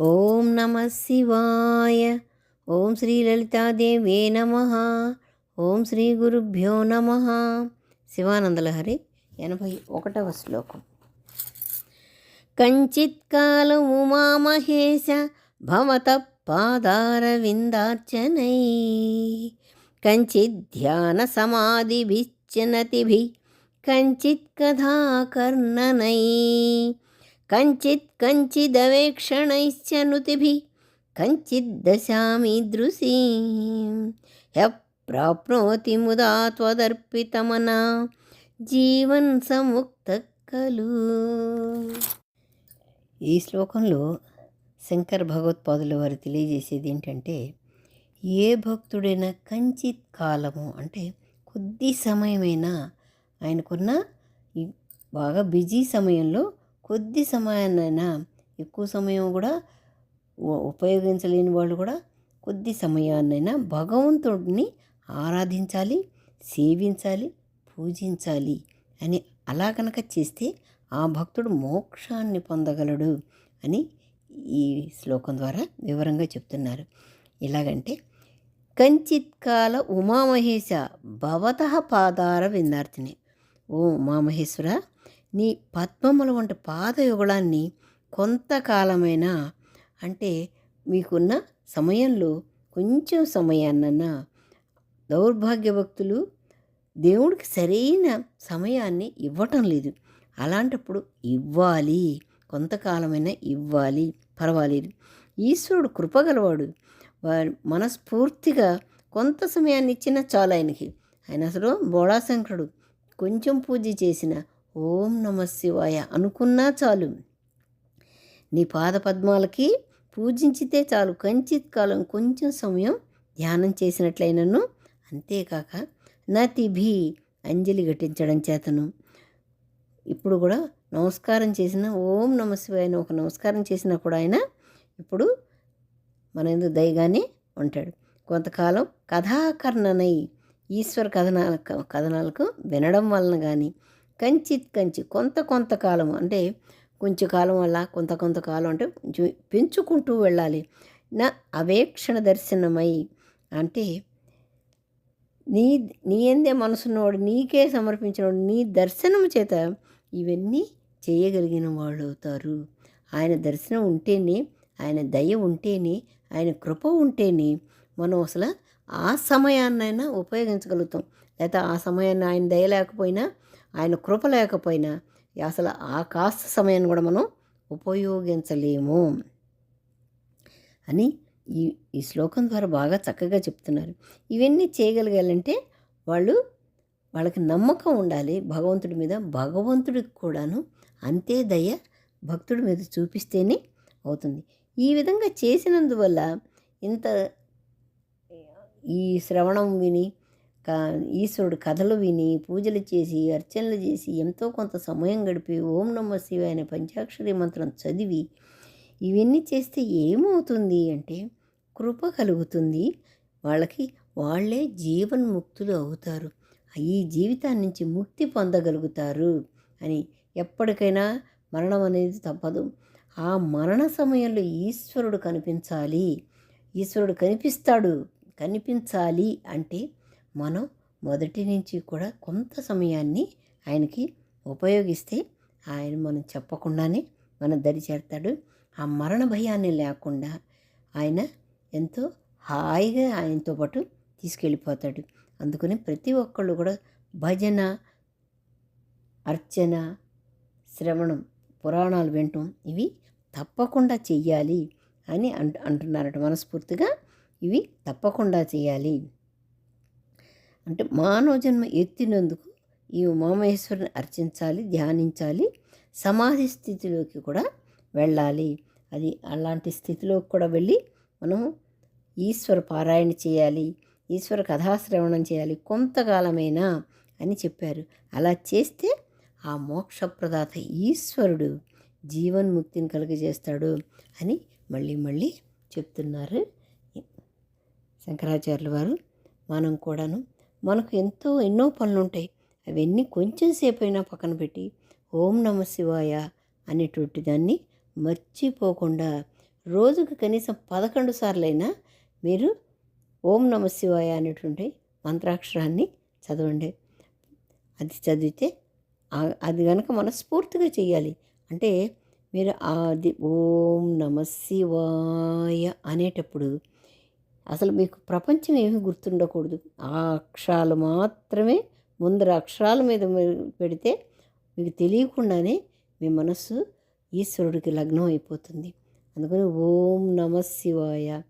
ఓం నమ శివాయ. ఓం శ్రీ లలితాదేవే నమ. ఓం శ్రీ గురుభ్యో నమ. శివానందలహరి ఎనభై ఒకటవ శ్లోకం. కంచిత్కాలం ఉమామహేశ భవత పాదారవిందార్చనై. కంచిధ్యాన సమాధిభిశ్చనతిభి కంచిత్ కథాకర్ణనై. కంచిత్ కంచిదవేక్షణైశ్చ నుతిభి. కంచిద్దశామీదృశీ హ్య ప్రాప్నోతి ముదా త్వదర్పితమనా. జీవన్ సముక్త కలు. ఈ శ్లోకంలో శంకర భగవత్పాదుల వారు తెలియజేసేది ఏంటంటే ఏ భక్తుడైనా కంచిత్ కాలము అంటే కొద్ది సమయమైనా ఆయనకున్న బాగా బిజీ సమయంలో కొద్ది సమయాన్నైనా ఎక్కువ సమయం కూడా ఉపయోగించలేని వాళ్ళు కూడా కొద్ది సమయాన్నైనా భగవంతుడిని ఆరాధించాలి సేవించాలి పూజించాలి అని అలా కనుక చేస్తే ఆ భక్తుడు మోక్షాన్ని పొందగలడు అని ఈ శ్లోకం ద్వారా వివరంగా చెప్తున్నారు. ఎలాగంటే కంచిత్కాల ఉమామహేశ భవత పాదార విందార్థిని ఓ ఉమామహేశ్వర నీ పద్మముల వంటి పాదయుగళాన్ని కొంతకాలమైనా అంటే మీకున్న సమయంలో కొంచెం సమయాన్నన్నా దౌర్భాగ్య భక్తులు దేవుడికి సరైన సమయాన్ని ఇవ్వటం లేదు. అలాంటప్పుడు ఇవ్వాలి కొంతకాలమైనా ఇవ్వాలి పర్వాలేదు. ఈశ్వరుడు కృపగలవాడు. వారి మనస్ఫూర్తిగా కొంత సమయాన్ని ఇచ్చినా చాలు ఆయనకి. ఆయన అసలు బోళాశంకరుడు కొంచెం పూజ చేసిన ఓం నమ శివాయ అనుకున్నా చాలు. నీ పాదపద్మాలకి పూజించితే చాలు. కంచిత్ కాలం కొంచెం సమయం ధ్యానం చేసినట్లయినను. అంతేకాక నతిభి అంజలి ఘటించడం చేతను. ఇప్పుడు కూడా నమస్కారం చేసిన ఓం నమ శివాయ ఒక నమస్కారం చేసినా కూడా ఆయన ఇప్పుడు మన ఎందుకు దయగానే ఉంటాడు. కొంతకాలం కథాకర్ణనై ఈశ్వర కథనాల కథనాలకు వినడం వలన కానీ కంచిత్ కంచి కొంత కొంతకాలం అంటే కొంచెం కాలం వల్ల కొంత కొంతకాలం అంటే కొంచెం పెంచుకుంటూ వెళ్ళాలి. నా అవేక్షణ దర్శనమై అంటే నీ నీ ఎందే మనసున్నవాడు నీకే సమర్పించినవాడు నీ దర్శనం చేత ఇవన్నీ చేయగలిగిన వాళ్ళు అవుతారు. ఆయన దర్శనం ఉంటేనే ఆయన దయ ఉంటేనే ఆయన కృప ఉంటేనే మనం అసలు ఆ సమయాన్నైనా ఉపయోగించగలుగుతాం. లేకపోతే ఆ సమయాన్ని ఆయన దయ లేకపోయినా ఆయన కృప లేకపోయినా అసలు ఆ కాస్త సమయాన్ని కూడా మనం ఉపయోగించలేము అని ఈ ఈ శ్లోకం ద్వారా బాగా చక్కగా చెప్తున్నారు. ఇవన్నీ చేయగలగాలంటే వాళ్ళు వాళ్ళకి నమ్మకం ఉండాలి. భగవంతుడి మీద భగవంతుడికి కూడాను అంతే దయ భక్తుడి మీద చూపిస్తేనే అవుతుంది. ఈ విధంగా చేసినందువల్ల ఇంత ఈ శ్రవణం విని ఈశ్వరుడు కథలు విని పూజలు చేసి అర్చనలు చేసి ఎంతో కొంత సమయం గడిపి ఓం నమ శివాయ అనే పంచాక్షరి మంత్రం చదివి ఇవన్నీ చేస్తే ఏమవుతుంది అంటే కృప కలుగుతుంది. వాళ్ళకి వాళ్ళే జీవన్ముక్తులు అవుతారు. ఈ జీవితాన్ని నుంచి ముక్తి పొందగలుగుతారు అని ఎప్పటికైనా మరణం అనేది తప్పదు. ఆ మరణ సమయంలో ఈశ్వరుడు కనిపించాలి. ఈశ్వరుడు కనిపిస్తాడు. కనిపించాలి అంటే మనం మొదటి నుంచి కూడా కొంత సమయాన్ని ఆయనకి ఉపయోగిస్తే ఆయన మనం చెప్పకుండానే మన దరి చేస్తాడు ఆ మరణ భయాన్ని లేకుండా ఆయన ఎంతో హాయిగా ఆయనతో పాటు తీసుకెళ్ళిపోతాడు. అందుకని ప్రతి ఒక్కళ్ళు కూడా భజన అర్చన శ్రవణం పురాణాలు వినటం ఇవి తప్పకుండా చెయ్యాలి అని అంటు అంటున్నారట మనస్ఫూర్తిగా. ఇవి తప్పకుండా చేయాలి అంటే మానవ జన్మ ఎత్తినందుకు ఈ ఉమామహేశ్వరుని అర్చించాలి ధ్యానించాలి సమాధి స్థితిలోకి కూడా వెళ్ళాలి. అది అలాంటి స్థితిలోకి కూడా వెళ్ళి మనం ఈశ్వర పారాయణ చేయాలి ఈశ్వర కథాశ్రవణం చేయాలి కొంతకాలమైనా అని చెప్పారు. అలా చేస్తే ఆ మోక్షప్రదాత ఈశ్వరుడు జీవన్ముక్తిని కలుగజేస్తాడు అని మళ్ళీ మళ్ళీ చెప్తున్నారు శంకరాచార్యుల వారు. మనం కూడాను మనకు ఎంతో ఎన్నో పనులు ఉంటాయి అవన్నీ కొంచెం సేపు అయినా పక్కన పెట్టి ఓం నమ శివాయ అనేటువంటి దాన్ని మర్చిపోకుండా రోజుకు కనీసం పదకొండు సార్లైనా మీరు ఓం నమ శివాయ అనేటువంటి మంత్రాక్షరాన్ని చదవండి. అది చదివితే అది కనుక మనస్ఫూర్తిగా చేయాలి అంటే మీరు అది ఓం నమ శివాయ అనేటప్పుడు అసలు మీకు ప్రపంచం ఏమీ గుర్తుండకూడదు. ఆ అక్షరాలు మాత్రమే ముందర అక్షరాల మీద పెడితే మీకు తెలియకుండానే మీ మనస్సు ఈశ్వరుడికి లగ్నం అయిపోతుంది. అందుకని ఓం నమ శివాయ.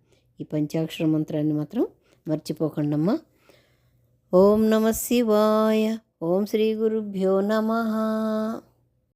ఈ పంచాక్షర మంత్రాన్ని మాత్రం మర్చిపోకండమ్మా. ఓం నమ శివాయ. ఓం శ్రీ గురుభ్యో నమ.